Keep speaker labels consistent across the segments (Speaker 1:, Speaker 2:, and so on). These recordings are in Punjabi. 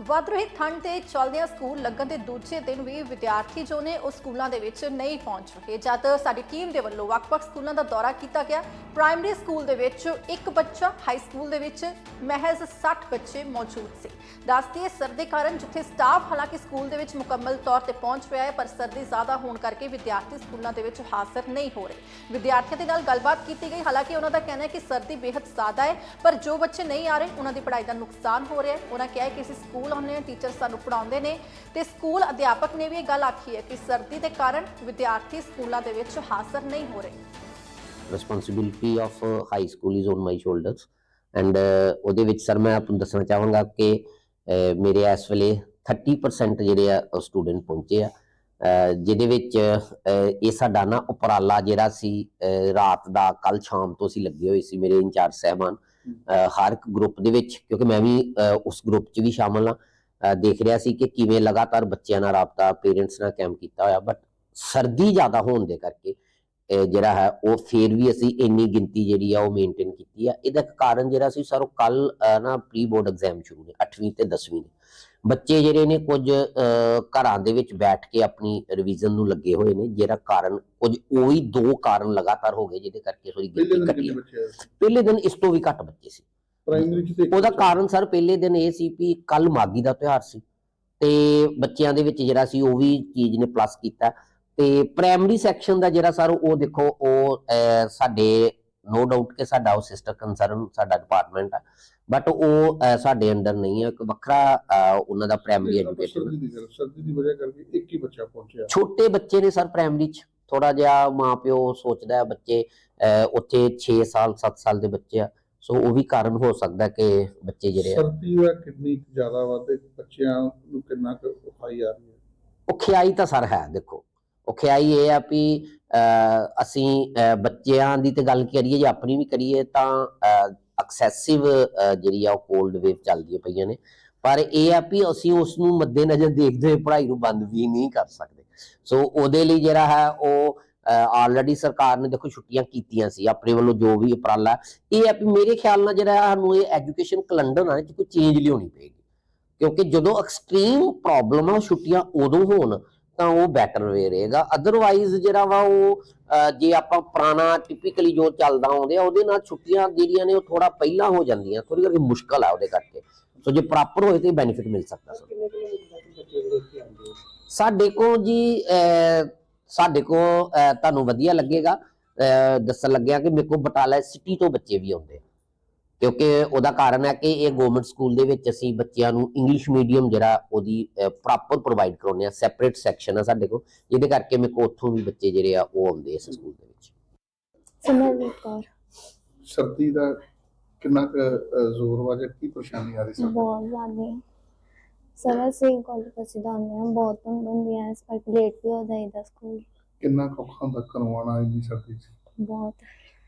Speaker 1: ਵੱਧ ਰਹੀ ਠੰਡ ਦੇ ਚੱਲਦਿਆਂ ਸਕੂਲ ਲੱਗਣ ਦੇ ਦੂਜੇ ਦਿਨ ਵੀ ਵਿਦਿਆਰਥੀ ਜੋ ਨੇ ਉਹ ਸਕੂਲਾਂ ਦੇ ਵਿੱਚ ਨਹੀਂ ਪਹੁੰਚ ਰਹੇ ਜਦ ਸਾਡੀ ਟੀਮ ਦੇ ਵੱਲੋਂ ਵੱਖ-ਵੱਖ ਸਕੂਲਾਂ ਦਾ ਦੌਰਾ ਕੀਤਾ ਗਿਆ, ਪ੍ਰਾਇਮਰੀ ਸਕੂਲ ਦੇ ਵਿੱਚ ਇੱਕ ਬੱਚਾ, ਹਾਈ ਸਕੂਲ ਦੇ ਵਿੱਚ ਮਹਿਜ਼ 60 ਬੱਚੇ ਮੌਜੂਦ ਸੀ। ਦੱਸਦੀਏ ਸਰਦੀ ਕਾਰਨ ਜਿੱਥੇ ਸਟਾਫ ਹਾਲਾਂਕਿ ਸਕੂਲ ਦੇ ਵਿੱਚ ਮੁਕੰਮਲ ਤੌਰ ਤੇ ਪਹੁੰਚ ਰਿਹਾ ਹੈ, ਪਰ ਸਰਦੀ ਜ਼ਿਆਦਾ ਹੋਣ ਕਰਕੇ ਵਿਦਿਆਰਥੀ ਸਕੂਲਾਂ ਦੇ ਵਿੱਚ ਹਾਜ਼ਰ ਨਹੀਂ ਹੋ ਰਹੇ। ਵਿਦਿਆਰਥੀਆਂ ਦੇ ਨਾਲ ਗੱਲਬਾਤ ਕੀਤੀ ਗਈ, ਹਾਲਾਂਕਿ ਉਹਨਾਂ ਦਾ ਕਹਿਣਾ ਹੈ ਕਿ ਸਰਦੀ ਬੇहद ਜ਼ਿਆਦਾ ਹੈ, ਪਰ ਜੋ ਬੱਚੇ ਨਹੀਂ ਆ ਰਹੇ, ਉਹਨਾਂ ਦੀ ਪੜ੍ਹਾਈ ਦਾ ਨੁਕਸਾਨ ਹੋ ਰਿਹਾ ਹੈ। ਉਹਨਾਂ ਕਿਹਾ ਹੈ ਕਿ ਅਸੀਂ ਸਕੂਲ ਆਉਂਦੇ ਹਾਂ ਟੀਚਰ ਸਾਨੂੰ ਪੜ੍ਹਾਉਂਦੇ ਨੇ ਤੇ ਸਕੂਲ ਅਧਿਆਪਕ ਨੇ ਵੀ ਇਹ ਗੱਲ ਆਖੀ ਹੈ ਕਿ ਸਰਦੀ ਦੇ ਕਾਰਨ ਵਿਦਿਆਰਥੀ ਸਕੂਲਾਂ ਦੇ ਵਿੱਚ ਹਾਜ਼ਰ ਨਹੀਂ ਹੋ ਰਹੇ।
Speaker 2: Responsibility of uh, high school is on my shoulders and uh, ਉਹਦੇ ਵਿੱਚ ਸਰ ਮੈਂ ਤੁਹਾਨੂੰ ਦੱਸਣਾ ਚਾਹਾਂਗਾ ਕਿ uh, ਮੇਰੇ ਇਸ ਵੇਲੇ 30% ਜਿਹੜੇ ਆ ਸਟੂਡੈਂਟ ਪਹੁੰਚੇ ਆ। uh, ਜਿਹਦੇ ਵਿੱਚ ਇਹ ਸਾਡਾ ਨਾ ਉਪਰਾਲਾ ਜਿਹੜਾ ਸੀ uh, ਰਾਤ ਦਾ ਕੱਲ ਸ਼ਾਮ ਤੋਂ ਅਸੀਂ ਲੱਗੇ ਹੋਏ ਸੀ ਮੇਰੇ ਇੰਚਾਰਜ ਸਹਿਬਾਨ ਹਰ ਇੱਕ ਗਰੁੱਪ ਦੇ ਵਿੱਚ ਕਿਉਂਕਿ ਮੈਂ ਵੀ ਉਸ ਗਰੁੱਪ 'ਚ ਵੀ ਸ਼ਾਮਲ ਹਾਂ। ਦੇਖ ਰਿਹਾ ਸੀ ਕਿ ਕਿਵੇਂ ਲਗਾਤਾਰ ਬੱਚਿਆਂ ਨਾਲ ਰਾਬਤਾ ਪੇਰੈਂਟਸ ਨਾਲ ਕੈਂਪ ਕੀਤਾ ਹੋਇਆ ਬਟ ਸਰਦੀ ਜ਼ਿਆਦਾ ਹੋਣ ਦੇ ਕਰਕੇ ਜਿਹੜਾ ਹੈ ਉਹ ਫੇਰ ਵੀ ਅਸੀਂ ਇੰਨੀ ਗਿਣਤੀ ਜਿਹੜੀ ਆ ਉਹ ਮੇਨਟੇਨ ਕੀਤੀ ਆ। ਇਹਦਾ ਇੱਕ ਕਾਰਨ ਜਿਹੜਾ ਸੀ ਸਰ ਉਹ ਕੱਲ ਨਾ ਪ੍ਰੀ ਬੋਰਡ ਐਗਜ਼ਾਮ ਸ਼ੁਰੂ ਨੇ 8ਵੀਂ ਤੇ 10ਵੀਂ ਦੇ ਬੱਚੇ ਜਿਹੜੇ ਨੇ ਕੁਝ ਘਰਾਂ ਦੇ ਵਿੱਚ ਬੈਠ ਕੇ ਆਪਣੀ ਰਿਵੀਜ਼ਨ ਨੂੰ ਲੱਗੇ ਹੋਏ ਨੇ ਜਿਹੜਾ ਕਾਰਨ ਕੁਝ ਉਹੀ ਦੋ ਕਾਰਨ ਲਗਾਤਾਰ ਹੋ ਗਏ ਜਿਹਦੇ ਕਰਕੇ ਥੋੜੀ ਗਿਣਤੀ ਘਟੀ ਪਹਿਲੇ ਦਿਨ ਇਸ ਤੋਂ ਵੀ ਘੱਟ ਬੱਚੇ ਸੀ।
Speaker 3: ਪ੍ਰਾਇਮਰੀ ਚ
Speaker 2: ਉਹਦਾ। ਕਾਰਨ ਸਰ ਪਹਿਲੇ ਦਿਨ ਇਹ ਸੀ ਵੀ ਕੱਲ ਮਾਗੀ ਦਾ ਤਿਉਹਾਰ ਸੀ। ਤੇ ਬੱਚਿਆਂ ਦੇ ਵਿੱਚ ਜਿਹੜਾ ਸੀ ਉਹ ਵੀ ਚੀਜ਼ ਨੇ ਪਲੱਸ ਕੀਤਾ। ਤੇ ਪ੍ਰਾਇਮਰੀ ਸੈਕਸ਼ਨ ਦਾ ਜਿਹੜਾ ਸਰ ਉਹ ਦੇਖੋ ਉਹ ਸਾਡੇ ਨੋ ਡਾਊਟ ਕਿ ਸਾਡਾ ਉਹ ਸਿਸਟਰ ਕੰਸਰਨ ਸਾਡਾ ਡਿਪਾਰਟਮੈਂਟ ਹੈ ਬਟ ਉਹ ਸਾਡੇ ਅੰਡਰ ਨਹੀਂ ਹੈ ਇੱਕ ਵੱਖਰਾ ਉਹਨਾਂ ਦਾ ਪ੍ਰਾਇਮਰੀ ਐਜੂਕੇਸ਼ਨ
Speaker 3: ਸਰਦੀ ਦੀ ਵਜ੍ਹਾ ਕਰਕੇ ਇੱਕ ਹੀ ਬੱਚਾ ਪਹੁੰਚਿਆ।
Speaker 2: ਛੋਟੇ ਬੱਚੇ ਨੇ ਸਰ ਪ੍ਰਾਇਮਰੀ ਚ। ਥੋੜਾ ਜਿਹਾ ਮਾਪਿਓ ਸੋਚਦਾ ਹੈ ਬੱਚੇ ਉੱਥੇ 6 ਸਾਲ 7 ਸਾਲ ਦੇ ਬੱਚੇ ਆ। ਸੋ ਉਹ ਵੀ ਕਾਰਨ ਹੋ ਸਕਦਾ ਕਿ ਬੱਚੇ ਜਿਹੜੇ ਆ।
Speaker 3: ਸਰਦੀ ਦਾ ਕਿੰਨੀ ਜ਼ਿਆਦਾ ਵਾਧੇ ਬੱਚਿਆਂ ਨੂੰ ਕਿੰਨਾ ਕੁ ਔਖਾਈ ਆ ਰਹੀ ਹੈ?
Speaker 2: ਔਖਿਆਈ ਤਾਂ ਸਰ ਹੈ ਦੇਖੋ। ਔਖਿਆਈ ਇਹ ਆ ਵੀ ਅਸੀਂ ਬੱਚਿਆਂ ਦੀ ਤੇ ਗੱਲ ਕਰੀਏ ਜਾਂ ਆਪਣੀ ਵੀ ਕਰੀਏ ਤਾਂ ਐਕਸੈਸਿਵ ਜਿਹੜੀ ਆ ਉਹ ਕੋਲਡ ਵੇਵ ਚੱਲਦੀਆਂ ਪਈਆਂ ਨੇ। ਪਰ ਇਹ ਆ ਵੀ ਅਸੀਂ ਉਸ ਨੂੰ ਮੱਦੇਨਜ਼ਰ ਦੇਖਦੇ ਹੋਏ ਪੜ੍ਹਾਈ ਨੂੰ ਬੰਦ ਵੀ ਨਹੀਂ ਕਰ ਸਕਦੇ। ਸੋ ਉਹਦੇ ਲਈ ਜਿਹੜਾ ਹੈ ਉਹ ਆਲਰੇਡੀ ਸਰਕਾਰ ਨੇ ਦੇਖੋ ਛੁੱਟੀਆਂ ਕੀਤੀਆਂ ਸੀ, ਆਪਣੇ ਵੱਲੋਂ ਜੋ ਵੀ ਉਪਰਾਲਾ। ਇਹ ਆ ਵੀ ਮੇਰੇ ਖਿਆਲ ਨਾਲ ਜਿਹੜਾ ਸਾਨੂੰ ਇਹ ਐਜੂਕੇਸ਼ਨ ਕੈਲੰਡਰ ਆ ਕੋਈ ਚੇਂਜ ਲਿਆਉਣੀ ਪਏਗੀ। ਕਿਉਂਕਿ ਜਦੋਂ ਐਕਸਟ੍ਰੀਮ ਪ੍ਰੋਬਲਮ ਆ, ਛੁੱਟੀਆਂ ਉਦੋਂ ਹੋਣ ਤਾਂ ਉਹ ਬੈਟਰ ਵੇ ਰਹੇਗਾ। ਅਦਰਵਾਈਜ਼ ਜਿਹੜਾ ਵਾ ਉਹ ਜੇ ਆਪਾਂ ਪੁਰਾਣਾ ਟਿਪੀਕਲੀ ਜੋ ਚੱਲਦਾ ਆਉਂਦੇ ਆ ਉਹਦੇ ਨਾਲ ਛੁੱਟੀਆਂ ਜਿਹੜੀਆਂ ਨੇ ਉਹ ਥੋੜਾ ਪਹਿਲਾਂ ਹੋ ਜਾਂਦੀਆਂ ਥੋੜੀ ਜਿਹੀ ਮੁਸ਼ਕਲ ਆ ਉਹਦੇ ਕਰਕੇ। ਸੋ ਜੇ ਪ੍ਰੋਪਰ ਹੋਏ ਤੇ ਬੈਨੀਫਿਟ ਮਿਲ ਸਕਦਾ ਸਰ ਸਾਡੇ ਕੋਲ ਜੀ ਸਾਡੇ ਕੋਲ ਤੁਹਾਨੂੰ ਵਧੀਆ ਲੱਗੇਗਾ। ਦੱਸਣ ਲੱਗਿਆ ਕਿ ਮੇਰੇ ਕੋਲ ਬਟਾਲਾ ਸਿਟੀ ਤੋਂ ਬੱਚੇ ਵੀ ਆਉਂਦੇ ਆ। ਕਿਉਂਕਿ ਉਹਦਾ ਕਾਰਨ ਹੈ ਕਿ ਇਹ ਗਵਰਨਮੈਂਟ ਸਕੂਲ ਦੇ ਵਿੱਚ ਅਸੀਂ ਬੱਚਿਆਂ ਨੂੰ ਇੰਗਲਿਸ਼ ਮੀਡੀਅਮ ਜਿਹੜਾ ਉਹਦੀ ਪ੍ਰੋਪਰ ਪ੍ਰੋਵਾਈਡ ਕਰਾਉਂਦੇ ਆ ਸੈਪਰੇਟ ਸੈਕਸ਼ਨ ਆ ਸਾਡੇ ਕੋਲ ਜਿਹਦੇ ਕਰਕੇ ਮੇਰੇ ਕੋਲ ਉੱਥੋਂ ਵੀ ਬੱਚੇ ਜਿਹੜੇ ਆ ਉਹ ਆਉਂਦੇ ਇਸ ਸਕੂਲ ਦੇ ਵਿੱਚ।
Speaker 4: ਸਿਮਰਜੀਤ ਕੌਰ।
Speaker 3: ਸਰਦੀ ਦਾ ਕਿੰਨਾ ਜ਼ੋਰ ਵਾ ਜਾਂ ਕੀ ਪਰੇਸ਼ਾਨੀ ਆ ਰਹੀ ਸਰ
Speaker 4: ਬਹੁਤ ਜ਼ਿਆਦਾ। ਸਰ ਅਸੀਂ ਕਾਲਜ ਤੋਂ ਸਿੱਧਾ ਆਉਂਦੇ ਹਾਂ ਬਹੁਤ ਧੁੰਦ ਹੁੰਦੀ ਹੈ ਇਸ ਕਰਕੇ ਲੇਟ ਵੀ ਹੋ ਜਾਈਦਾ ਸਕੂਲ
Speaker 3: ਕਿੰਨਾ ਔਖਾ ਹੁੰਦਾ ਕਰਵਾਉਣਾ ਇੰਨੀ ਸਰਦੀ ਚ?
Speaker 4: ਬਹੁਤ।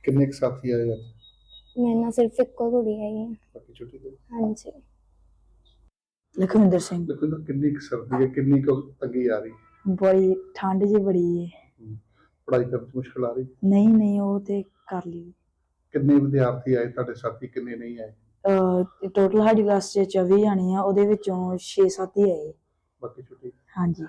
Speaker 3: ਕਿੰਨੇ ਕੁ ਸਾਥੀ ਆਏ ਅੱਜ?
Speaker 4: ਮੈਂ ਨਾ ਸਿਰਫ ਇੱਕੋ ਕੁੜੀ ਹੈਗੀ ਹਾਂ।
Speaker 3: ਬਾਕੀ ਛੁੱਟੀ
Speaker 4: ਹਾਂਜੀ
Speaker 5: ਲਖਵਿੰਦਰ ਸਿੰਘ
Speaker 3: ਦੇਖੋ ਕਿੰਨੀ ਕੁ ਸਰਦੀ ਹੈ ਕਿੰਨੀ ਕੁ ਤੰਗੀ ਆ ਰਹੀ
Speaker 5: ਬੜੀ ਠੰਡ ਜੀ ਬੜੀ ਏ
Speaker 3: ਪੜ੍ਹਾਈ ਕਰਨ ਚ ਮੁਸ਼ਕਲ ਆ ਰਹੀ
Speaker 5: ਨਹੀਂ ਨਹੀਂ ਉਹ ਤੇ ਕਰ ਲਈ
Speaker 3: ਕਿੰਨੇ ਵਿਦਿਆਰਥੀ ਆਏ ਤੁਹਾਡੇ ਸਾਥੀ ਕਿੰਨੇ ਨਹੀਂ ਆਏ
Speaker 5: ਟੋਟਲ ਸਾਡੀ ਕਲਾਸ ਚ 24 ਜਾਣੇ ਆ ਉਹਦੇ ਵਿੱਚੋਂ 6-7 ਹੀ ਆਏ
Speaker 3: ਬਾਕੀ ਛੁੱਟੀ
Speaker 5: ਹਾਂਜੀ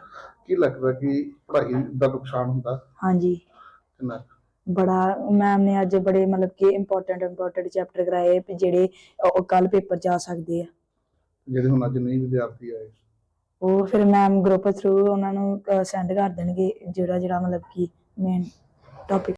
Speaker 5: ਕੀ
Speaker 3: ਲੱਗਦਾ ਕਿ ਪੜ੍ਹਾਈ ਦਾ ਨੁਕਸਾਨ ਹੁੰਦਾ
Speaker 5: ਹਾਂਜੀ
Speaker 3: ਕਿੰਨਾ ਕੁ?
Speaker 5: ਬੜਾ ਮੈਮ ਨੇ ਅੱਜ ਬੜੇ ਮਤਲਬ ਕਿ ਇੰਪੋਰਟੈਂਟ ਇੰਪੋਰਟੈਂਟ ਚੈਪਟਰ ਕਰਾਏ ਜਿਹੜੇ ਕੱਲ ਪੇਪਰ ਜਾ ਸਕਦੇ ਆ।
Speaker 3: ਜਿਹੜੇ ਹੁਣ ਅੱਜ ਨਹੀਂ ਵਿਦਿਆਰਥੀ ਆਏ।
Speaker 5: ਉਹ ਫਿਰ ਮੈਮ ਗਰੁੱਪ ਥਰੂ ਉਹਨਾਂ ਨੂੰ ਸੈਂਡ ਕਰ ਦੇਣਗੇ ਜਿਹੜਾ ਜਿਹੜਾ ਮਤਲਬ ਕਿ ਮੇਨ ਟੌਪਿਕ